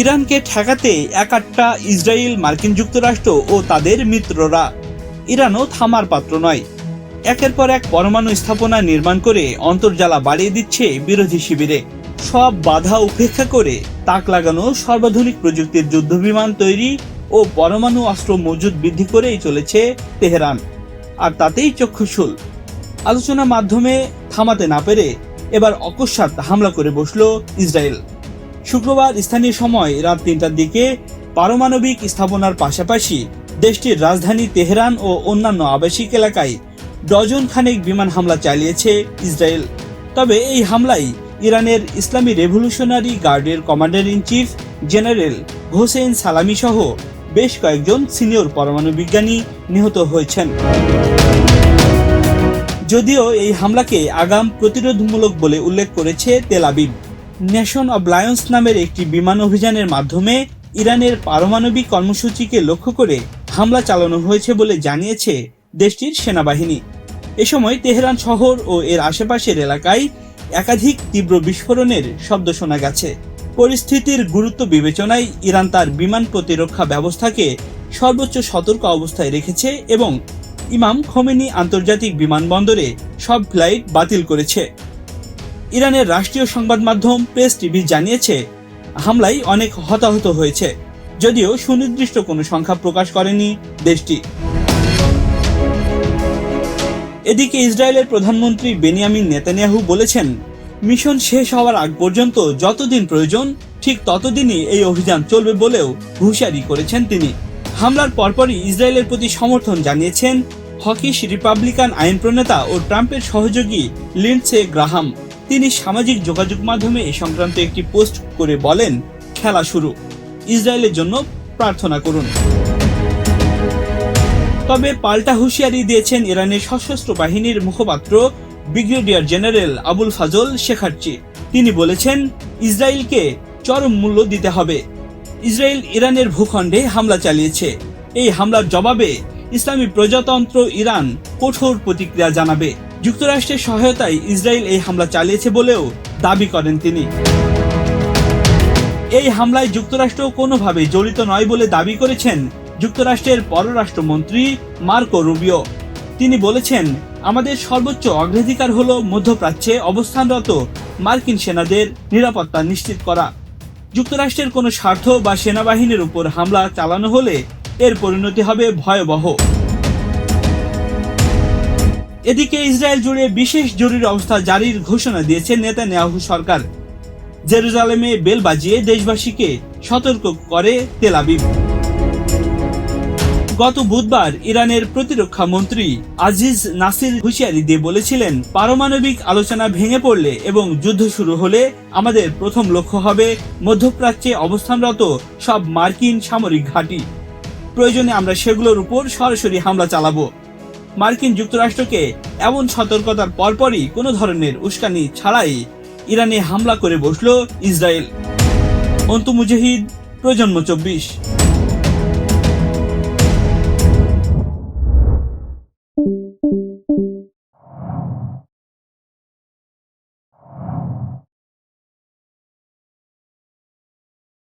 ইরানকে ঠেকাতে একাট্টা ইসরায়েল, মার্কিন যুক্তরাষ্ট্র ও তাদের মিত্ররা ইরানও থামার পাত্র নয়। একের পর এক পরমাণু স্থাপনা নির্মাণ করে অন্তর্জালা বাড়িয়ে দিচ্ছে বিরোধী শিবিরে। সব বাধা উপেক্ষা করে তাক লাগানো সর্বাধুনিক প্রযুক্তির যুদ্ধবিমান তৈরি ও পরমাণু অস্ত্র মজুদ বৃদ্ধি করেই চলেছে তেহরান। আর তাতেই চক্ষুশূল আলোচনার মাধ্যমে থামাতে না পেরে এবার অকস্মাৎ হামলা করে বসল ইসরায়েল। শুক্রবার স্থানীয় সময় রাত তিনটার দিকে পারমাণবিক স্থাপনার পাশাপাশি দেশটির রাজধানী তেহরান ও অন্যান্য আবাসিক এলাকায় ডজন খানেক বিমান হামলা চালিয়েছে ইসরায়েল। তবে এই হামলায় ইরানের ইসলামী রেভলিউশনারি গার্ডের commander in chief general Hossein Salami সহ বেশ কয়েকজন সিনিয়র পরমাণু বিজ্ঞানী নিহত হয়েছেন। যদিও এই হামলাকে আগাম প্রতিরোধমূলক বলে উল্লেখ করেছে Tel Aviv. Nation of Lions নামের একটি বিমান অভিযানের মাধ্যমে ইরানের পারমাণবিক কর্মসূচিকে লক্ষ্য করে হামলা চালানো হয়েছে বলে জানিয়েছে দেশটির সেনাবাহিনী। এ সময় তেহরান শহর ও এর আশেপাশের এলাকায় একাধিক তীব্র বিস্ফোরণের শব্দ শোনা গেছে। পরিস্থিতির গুরুত্ব বিবেচনায় ইরান তার বিমান প্রতিরক্ষা ব্যবস্থাকে সর্বোচ্চ সতর্ক অবস্থায় রেখেছে এবং ইমাম খোমেনি আন্তর্জাতিক বিমানবন্দরে সব ফ্লাইট বাতিল করেছে। ইরানের রাষ্ট্রীয় সংবাদ মাধ্যম প্রেস টিভি জানিয়েছে, হামলায় অনেক হতাহত হয়েছে। যদিও সুনির্দিষ্ট কোনো সংখ্যা প্রকাশ করেনি দেশটি। এদিকে ইসরায়েলের প্রধানমন্ত্রী বেনিয়ামিন নেতানিয়াহু বলেছেন, মিশন শেষ হওয়ার আগ পর্যন্ত যতদিন প্রয়োজন, ঠিক ততদিনই এই অভিযান চলবে বলেও হুঁশিয়ারি করেছেন তিনি। হামলার পরপরই ইসরায়েলের প্রতি সমর্থন জানিয়েছেন হকিশ রিপাবলিকান আইন প্রণেতা ও ট্রাম্পের সহযোগী লিন্ডসে গ্রাহাম। তিনি সামাজিক যোগাযোগ মাধ্যমে এ সংক্রান্ত একটি পোস্ট করে বলেন, খেলা শুরু। ইসরায়েলের জন্য প্রার্থনা করুন। তবে পাল্টা হুঁশিয়ারি দিয়েছেন ইরানের সশস্ত্র বাহিনীর মুখপাত্র brigadier general Abul Fazl Shekarchi তিনি বলেছেন, ইসরায়েলকে চরম মূল্য দিতে হবে। ইসরায়েল ইরানের ভূখণ্ডে হামলা চালিয়েছে। এই হামলার জবাবে ইসলামী প্রজাতন্ত্র ইরান কঠোর প্রতিক্রিয়া জানাবে। যুক্তরাষ্ট্রের সহায়তায় ইসরায়েল এই হামলা চালিয়েছে বলেও দাবি করেন তিনি। এই হামলায় যুক্তরাষ্ট্র কোনোভাবে জড়িত নয় বলে দাবি করেছেন যুক্তরাষ্ট্রের পররাষ্ট্রমন্ত্রী মার্কো রুবিও। তিনি বলেছেন, আমাদের সর্বোচ্চ অগ্রাধিকার হল মধ্যপ্রাচ্যে অবস্থানরত মার্কিন সেনাদের নিরাপত্তা নিশ্চিত করা। যুক্তরাষ্ট্রের কোনো স্বার্থ বা সেনাবাহিনীর উপর হামলা চালানো হলে এর পরিণতি হবে ভয়াবহ। এদিকে ইসরায়েল জুড়ে বিশেষ জরুরি অবস্থা জারির ঘোষণা দিয়েছে নেতানিয়াহু সরকার। জেরুজালেমে বেল বাজিয়ে দেশবাসীকে সতর্ক করে তেল আবিব। গত বুধবার ইরানের প্রতিরক্ষা মন্ত্রী আজিজ নাসির হুঁশিয়ারি দিয়ে বলেছিলেন, পারমাণবিক আলোচনা ভেঙে পড়লে এবং যুদ্ধ শুরু হলে আমাদের প্রথম লক্ষ্য হবে মধ্যপ্রাচ্যে অবস্থানরত সব মার্কিন সামরিক ঘাঁটি। প্রয়োজনে আমরা সেগুলোর উপর সরাসরি হামলা চালাবো। মার্কিন যুক্তরাষ্ট্রকে এমন সতর্কতার পরপরই কোনো ধরনের উস্কানি ছাড়াই ইরানে হামলা করে বসল ইসরায়েল। অন্তু মুজাহিদ, প্রজন্ম চব্বিশ।